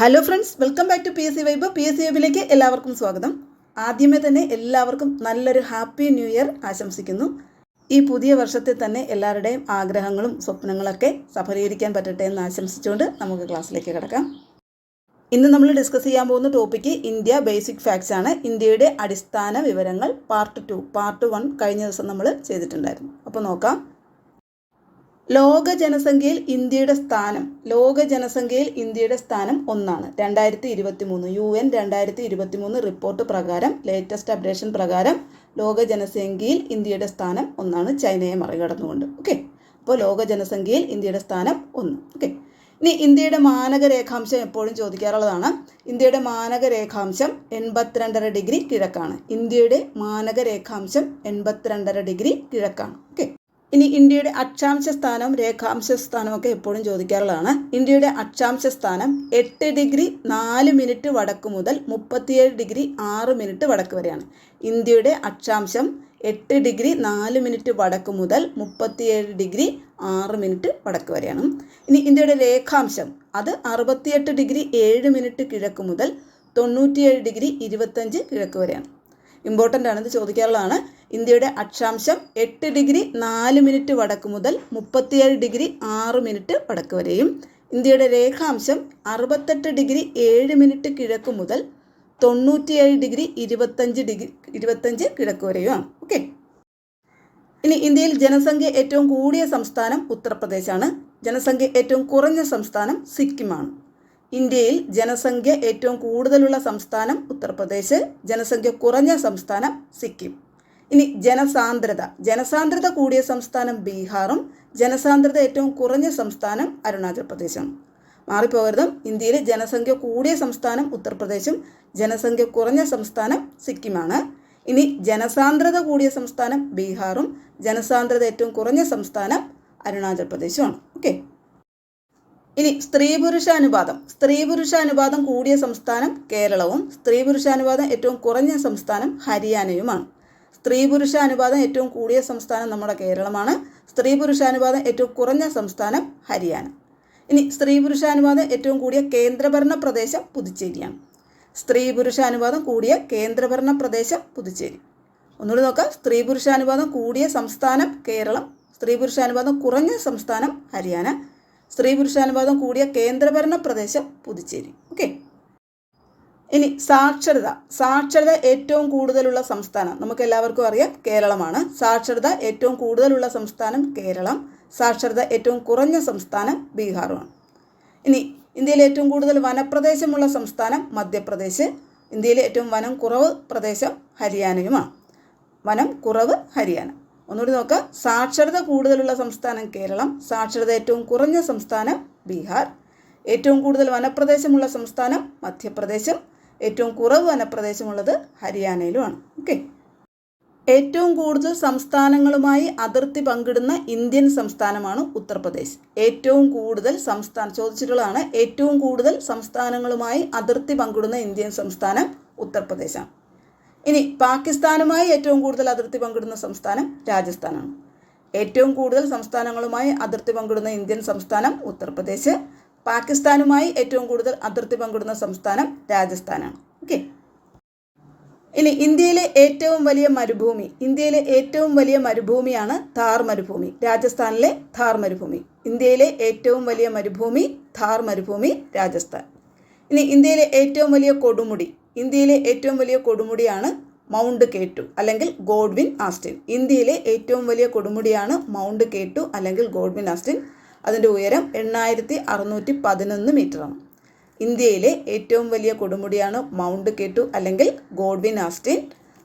Hello friends welcome back to P S C vibe P S C വൈബിലേക്ക് എല്ലാവർക്കും സ്വാഗതം. ആദ്യമേ തന്നെ എല്ലാവർക്കും നല്ലൊരു ഹാപ്പി ന്യൂ ഇയർ ആശംസിക്കുന്നു. ഈ പുതിയ വർഷത്തിൽ തന്നെ എല്ലാവരുടെയും ആഗ്രഹങ്ങളും സ്വപ്നങ്ങളൊക്കെ സഫലീകരിക്കാൻ പറ്റട്ടെ എന്ന് ആശംസിച്ചുകൊണ്ട് നമുക്ക് ക്ലാസ്സിലേക്ക് കിടക്കാം. ഇന്ന് നമ്മൾ ഡിസ്കസ് ചെയ്യാൻ പോകുന്ന ടോപ്പിക്ക് ഇന്ത്യ ബേസിക് ഫാക്ട്സ് ആണ്. ഇന്ത്യയുടെ അടിസ്ഥാന വിവരങ്ങൾ പാർട്ട് ടു പാർട്ട് വൺ കഴിഞ്ഞ ദിവസം നമ്മൾ ചെയ്തിട്ടുണ്ടായിരുന്നു. അപ്പോൾ നോക്കാം. ലോക ജനസംഖ്യയിൽ ഇന്ത്യയുടെ സ്ഥാനം ലോക ജനസംഖ്യയിൽ ഇന്ത്യയുടെ സ്ഥാനം ഒന്നാണ്. രണ്ടായിരത്തി ഇരുപത്തി മൂന്ന് യു എൻ രണ്ടായിരത്തി ഇരുപത്തി മൂന്ന് റിപ്പോർട്ട് പ്രകാരം ലേറ്റസ്റ്റ് അപ്ഡേഷൻ പ്രകാരം ലോക ജനസംഖ്യയിൽ ഇന്ത്യയുടെ സ്ഥാനം ഒന്നാണ് ചൈനയെ മറികടന്നുകൊണ്ട്. ഓക്കെ അപ്പോൾ ലോക ജനസംഖ്യയിൽ ഇന്ത്യയുടെ സ്ഥാനം ഒന്ന്. ഓക്കെ ഇനി ഇന്ത്യയുടെ മാനക രേഖാംശം എപ്പോഴും ചോദിക്കാറുള്ളതാണ്. ഇന്ത്യയുടെ മാനക രേഖാംശം എൺപത്തിരണ്ടര ഡിഗ്രി കിഴക്കാണ്. ഇന്ത്യയുടെ മാനക രേഖാംശം എൺപത്തിരണ്ടര ഡിഗ്രി കിഴക്കാണ്. ഓക്കെ ഇനി ഇന്ത്യയുടെ അക്ഷാംശ സ്ഥാനവും രേഖാംശ സ്ഥാനവും ഒക്കെ എപ്പോഴും ചോദിക്കാറുള്ളതാണ്. ഇന്ത്യയുടെ അക്ഷാംശ സ്ഥാനം എട്ട് ഡിഗ്രി നാല് മിനിറ്റ് വടക്ക് മുതൽ മുപ്പത്തിയേഴ് ഡിഗ്രി ആറ് മിനിറ്റ് വടക്ക് വരെയാണ്. ഇന്ത്യയുടെ അക്ഷാംശം എട്ട് ഡിഗ്രി നാല് മിനിറ്റ് വടക്ക് മുതൽ മുപ്പത്തിയേഴ് ഡിഗ്രി ആറ് മിനിറ്റ് വടക്ക് വരെയാണ്. ഇനി ഇന്ത്യയുടെ രേഖാംശം അത് അറുപത്തിയെട്ട് ഡിഗ്രി ഏഴ് മിനിറ്റ് കിഴക്ക് മുതൽ തൊണ്ണൂറ്റിയേഴ് ഡിഗ്രി ഇരുപത്തഞ്ച് കിഴക്ക് വരെയാണ്. ഇമ്പോർട്ടന്റ് ആണ് ഇത് ചോദിക്കാറുള്ളതാണ്. ഇന്ത്യയുടെ അക്ഷാംശം എട്ട് ഡിഗ്രി നാല് മിനിറ്റ് വടക്ക് മുതൽ മുപ്പത്തിയേഴ് ഡിഗ്രി ആറ് മിനിറ്റ് വടക്ക് വരെയും ഇന്ത്യയുടെ രേഖാംശം അറുപത്തെട്ട് ഡിഗ്രി ഏഴ് മിനിറ്റ് കിഴക്ക് മുതൽ തൊണ്ണൂറ്റിയേഴ് ഡിഗ്രി ഇരുപത്തഞ്ച് ഡിഗ്രി ഇരുപത്തഞ്ച് കിഴക്ക് വരെയും. ഓക്കെ. ഇനി ഇന്ത്യയിൽ ജനസംഖ്യ ഏറ്റവും കൂടിയ സംസ്ഥാനം ഉത്തർപ്രദേശാണ്. ജനസംഖ്യ ഏറ്റവും കുറഞ്ഞ സംസ്ഥാനം സിക്കിമാണ്. ഇന്ത്യയിൽ ജനസംഖ്യ ഏറ്റവും കൂടുതലുള്ള സംസ്ഥാനം ഉത്തർപ്രദേശ്. ജനസംഖ്യ കുറഞ്ഞ സംസ്ഥാനം സിക്കിം. ഇനി ജനസാന്ദ്രത. ജനസാന്ദ്രത കൂടിയ സംസ്ഥാനം ബീഹാറും ജനസാന്ദ്രത ഏറ്റവും കുറഞ്ഞ സംസ്ഥാനം അരുണാചൽ പ്രദേശും. മാറിപ്പോകരുത്. ഇന്ത്യയിലെ ജനസംഖ്യ കൂടിയ സംസ്ഥാനം ഉത്തർപ്രദേശും ജനസംഖ്യ കുറഞ്ഞ സംസ്ഥാനം സിക്കിമാണ്. ഇനി ജനസാന്ദ്രത കൂടിയ സംസ്ഥാനം ബീഹാറും ജനസാന്ദ്രത ഏറ്റവും കുറഞ്ഞ സംസ്ഥാനം അരുണാചൽ പ്രദേശുമാണ്. ഓക്കെ. ഇനി സ്ത്രീ പുരുഷ അനുപാതം സ്ത്രീ പുരുഷ അനുപാതം കൂടിയ സംസ്ഥാനം കേരളവും സ്ത്രീ പുരുഷ അനുപാതം ഏറ്റവും കുറഞ്ഞ സംസ്ഥാനം ഹരിയാനയുമാണ്. സ്ത്രീ പുരുഷ അനുപാതം ഏറ്റവും കൂടിയ സംസ്ഥാനം നമ്മുടെ കേരളമാണ്. സ്ത്രീ പുരുഷാനുപാതം ഏറ്റവും കുറഞ്ഞ സംസ്ഥാനം ഹരിയാന. ഇനി സ്ത്രീ പുരുഷാനുപാതം ഏറ്റവും കൂടിയ കേന്ദ്രഭരണ പ്രദേശം പുതുച്ചേരിയാണ്. സ്ത്രീ പുരുഷാനുപാതം കൂടിയ കേന്ദ്രഭരണ പ്രദേശം പുതുച്ചേരി. ഒന്നുകൂടി നോക്കാം. സ്ത്രീ പുരുഷാനുപാതം കൂടിയ സംസ്ഥാനം കേരളം. സ്ത്രീ പുരുഷാനുപാതം കുറഞ്ഞ സംസ്ഥാനം ഹരിയാന. സ്ത്രീ പുരുഷാനുപാതം കൂടിയ കേന്ദ്രഭരണ പ്രദേശം പുതുച്ചേരി. ഓക്കെ. ഇനി സാക്ഷരത. സാക്ഷരത ഏറ്റവും കൂടുതലുള്ള സംസ്ഥാനം. നമുക്ക് എല്ലാവർക്കും അറിയാം കേരളമാണ്. സാക്ഷരത ഏറ്റവും കൂടുതലുള്ള സംസ്ഥാനം കേരളം. സാക്ഷരത ഏറ്റവും കുറഞ്ഞ സംസ്ഥാനം ബീഹാറുമാണ്. ഇനി ഇന്ത്യയിലെ ഏറ്റവും കൂടുതൽ വനപ്രദേശമുള്ള സംസ്ഥാനം മധ്യപ്രദേശ്. ഇന്ത്യയിലെ ഏറ്റവും വനം കുറവ് പ്രദേശം ഹരിയാനയുമാണ്. വനം കുറവ് ഹരിയാന. ഒന്നുകൂടി നോക്കുക സാക്ഷരത കൂടുതലുള്ള സംസ്ഥാനം കേരളം. സാക്ഷരത ഏറ്റവും കുറഞ്ഞ സംസ്ഥാനം ബീഹാർ. ഏറ്റവും കൂടുതൽ വനപ്രദേശമുള്ള സംസ്ഥാനം മധ്യപ്രദേശും. ഏറ്റവും കുറവ് വനപ്രദേശമുള്ളത് ഹരിയാനയിലുമാണ്. ഓക്കെ. ഏറ്റവും കൂടുതൽ സംസ്ഥാനങ്ങളുമായി അതിർത്തി പങ്കിടുന്ന ഇന്ത്യൻ സംസ്ഥാനമാണ് ഉത്തർപ്രദേശ്. ഏറ്റവും കൂടുതൽ സംസ്ഥാന ചോദിച്ചിട്ടുള്ളതാണ് ഏറ്റവും കൂടുതൽ സംസ്ഥാനങ്ങളുമായി അതിർത്തി പങ്കിടുന്ന ഇന്ത്യൻ സംസ്ഥാനം ഉത്തർപ്രദേശാണ്. ഇനി പാകിസ്ഥാനുമായി ഏറ്റവും കൂടുതൽ അതിർത്തി പങ്കിടുന്ന സംസ്ഥാനം രാജസ്ഥാനാണ്. ഏറ്റവും കൂടുതൽ സംസ്ഥാനങ്ങളുമായി അതിർത്തി പങ്കിടുന്ന ഇന്ത്യൻ സംസ്ഥാനം ഉത്തർപ്രദേശ്. പാകിസ്ഥാനുമായി ഏറ്റവും കൂടുതൽ അതിർത്തി പങ്കിടുന്ന സംസ്ഥാനം രാജസ്ഥാനാണ്. ഓക്കെ ഇനി ഇന്ത്യയിലെ ഏറ്റവും വലിയ മരുഭൂമി ഇന്ത്യയിലെ ഏറ്റവും വലിയ മരുഭൂമിയാണ് ഥാർ മരുഭൂമി രാജസ്ഥാനിലെ ഥാർ മരുഭൂമി. ഇന്ത്യയിലെ ഏറ്റവും വലിയ മരുഭൂമി ഥാർ മരുഭൂമി രാജസ്ഥാൻ. ഇനി ഇന്ത്യയിലെ ഏറ്റവും വലിയ കൊടുമുടി ഇന്ത്യയിലെ ഏറ്റവും വലിയ കൊടുമുടിയാണ് മൗണ്ട് കേട്ടു അല്ലെങ്കിൽ ഗോഡ്വിൻ ആസ്റ്റിൻ. ഇന്ത്യയിലെ ഏറ്റവും വലിയ കൊടുമുടിയാണ് മൗണ്ട് കേട്ടു അല്ലെങ്കിൽ ഗോഡ്വിൻ ആസ്റ്റിൻ. അതിന്റെ ഉയരം എണ്ണായിരത്തി അറുന്നൂറ്റി പതിനൊന്ന് മീറ്ററാണ്. ഇന്ത്യയിലെ ഏറ്റവും വലിയ കൊടുമുടിയാണ് മൗണ്ട് കേട്ടു അല്ലെങ്കിൽ ഗോഡ്വിൻ ആസ്റ്റിൻ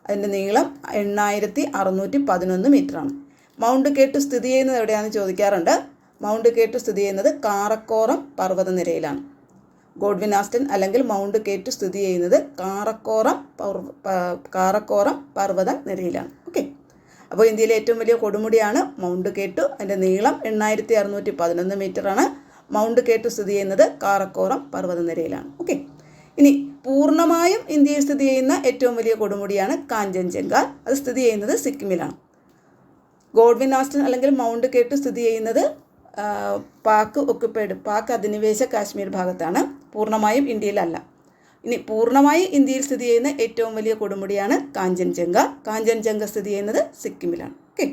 അതിന്റെ നീളം എണ്ണായിരത്തി അറുന്നൂറ്റി പതിനൊന്ന് മീറ്ററാണ്. മൗണ്ട് കേട്ടു സ്ഥിതി ചെയ്യുന്നത് എവിടെയാണെന്ന് ചോദിക്കാറുണ്ട്. മൗണ്ട് കേട്ടു സ്ഥിതി ചെയ്യുന്നത് കാറക്കോറം പർവതനിരയിലാണ്. ഗോഡ്വിൻ ആസ്റ്റൻ അല്ലെങ്കിൽ മൗണ്ട് കേറ്റു സ്ഥിതി ചെയ്യുന്നത് കാറക്കോറം കാറക്കോറം പർവത നിരയിലാണ് ഓക്കെ. അപ്പോൾ ഇന്ത്യയിലെ ഏറ്റവും വലിയ കൊടുമുടിയാണ് മൗണ്ട് കേട്ടു. അതിന്റെ നീളം എണ്ണായിരത്തി അറുന്നൂറ്റി പതിനൊന്ന് മീറ്ററാണ്. മൗണ്ട് കേട്ടു സ്ഥിതി ചെയ്യുന്നത് കാറക്കോറം പർവതനിരയിലാണ്. ഓക്കെ. ഇനി പൂർണമായും ഇന്ത്യയിൽ സ്ഥിതി ചെയ്യുന്ന ഏറ്റവും വലിയ കൊടുമുടിയാണ് കാഞ്ചൻജംഗ അത് സ്ഥിതി ചെയ്യുന്നത് സിക്കിമിലാണ്. ഗോഡ്വിൻ ആസ്റ്റൻ അല്ലെങ്കിൽ മൗണ്ട് കേട്ടു സ്ഥിതി ചെയ്യുന്നത് പാക്ക് ഒക്കുപ്പേഡ് പാക്ക് അധിനിവേശ കാശ്മീർ ഭാഗത്താണ്. പൂർണമായും ഇന്ത്യയിലല്ല. ഇനി പൂർണമായി ഇന്ത്യയിൽ സ്ഥിതി ചെയ്യുന്ന ഏറ്റവും വലിയ കൊടുമുടിയാണ് കാഞ്ചൻജംഗ. കാഞ്ചൻജംഗ സ്ഥിതി ചെയ്യുന്നത് സിക്കിമിലാണ്. ഓക്കെ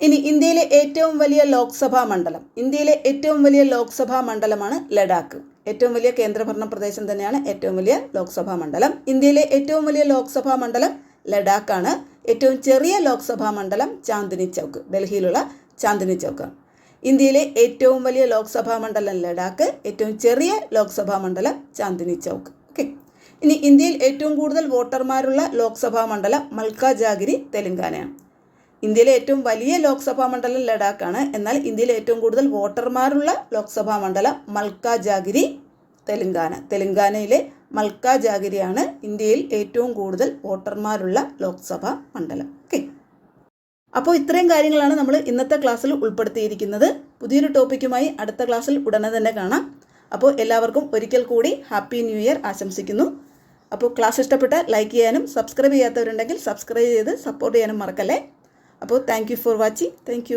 ഇനി ഇന്ത്യയിലെ ഏറ്റവും വലിയ ലോക്സഭാ മണ്ഡലം. ഇന്ത്യയിലെ ഏറ്റവും വലിയ ലോക്സഭാ മണ്ഡലമാണ് ലഡാക്ക്. ഏറ്റവും വലിയ കേന്ദ്രഭരണ പ്രദേശം തന്നെയാണ് ഏറ്റവും വലിയ ലോക്സഭാ മണ്ഡലം. ഇന്ത്യയിലെ ഏറ്റവും വലിയ ലോക്സഭാ മണ്ഡലം ലഡാക്കാണ്. ഏറ്റവും ചെറിയ ലോക്സഭാ മണ്ഡലം ചാന്ദിനി ചൗക്ക് ഡൽഹിയിലുള്ള ചാന്ദിനി ചൗക്ക് ഇന്ത്യയിലെ ഏറ്റവും വലിയ ലോക്സഭാ മണ്ഡലം ലഡാക്ക് ഏറ്റവും ചെറിയ ലോക്സഭാ മണ്ഡലം ചാന്ദിനി ചൗക്ക്. ഓക്കെ ഇനി ഇന്ത്യയിൽ ഏറ്റവും കൂടുതൽ വോട്ടർമാരുള്ള ലോക്സഭാ മണ്ഡലം മൽക്കാജാഗിരി തെലങ്കാനയാണ്. ഇന്ത്യയിലെ ഏറ്റവും വലിയ ലോക്സഭാ മണ്ഡലം ലഡാക്കാണ്. എന്നാൽ ഇന്ത്യയിലെ ഏറ്റവും കൂടുതൽ വോട്ടർമാരുള്ള ലോക്സഭാ മണ്ഡലം മൽക്കാജാഗിരി തെലങ്കാന. തെലങ്കാനയിലെ മൽക്കാജാഗിരിയാണ് ഇന്ത്യയിൽ ഏറ്റവും കൂടുതൽ വോട്ടർമാരുള്ള ലോക്സഭാ മണ്ഡലം. അപ്പോൾ ഇത്രയും കാര്യങ്ങളാണ് നമ്മൾ ഇന്നത്തെ ക്ലാസ്സിൽ ഉൾപ്പെടുത്തിയിരിക്കുന്നത്. പുതിയൊരു ടോപ്പിക്കുമായി അടുത്ത ക്ലാസ്സിൽ ഉടനെ തന്നെ കാണാം. അപ്പോൾ എല്ലാവർക്കും ഒരിക്കൽ കൂടി ഹാപ്പി ന്യൂ ഇയർ ആശംസിക്കുന്നു. അപ്പോൾ ക്ലാസ് ഇഷ്ടപ്പെട്ട ലൈക്ക് ചെയ്യാനും സബ്സ്ക്രൈബ് ചെയ്യാത്തവരുണ്ടെങ്കിൽ സബ്സ്ക്രൈബ് ചെയ്ത് സപ്പോർട്ട് ചെയ്യാനും മറക്കല്ലേ? അപ്പോൾ താങ്ക് ഫോർ വാച്ചിങ്. താങ്ക്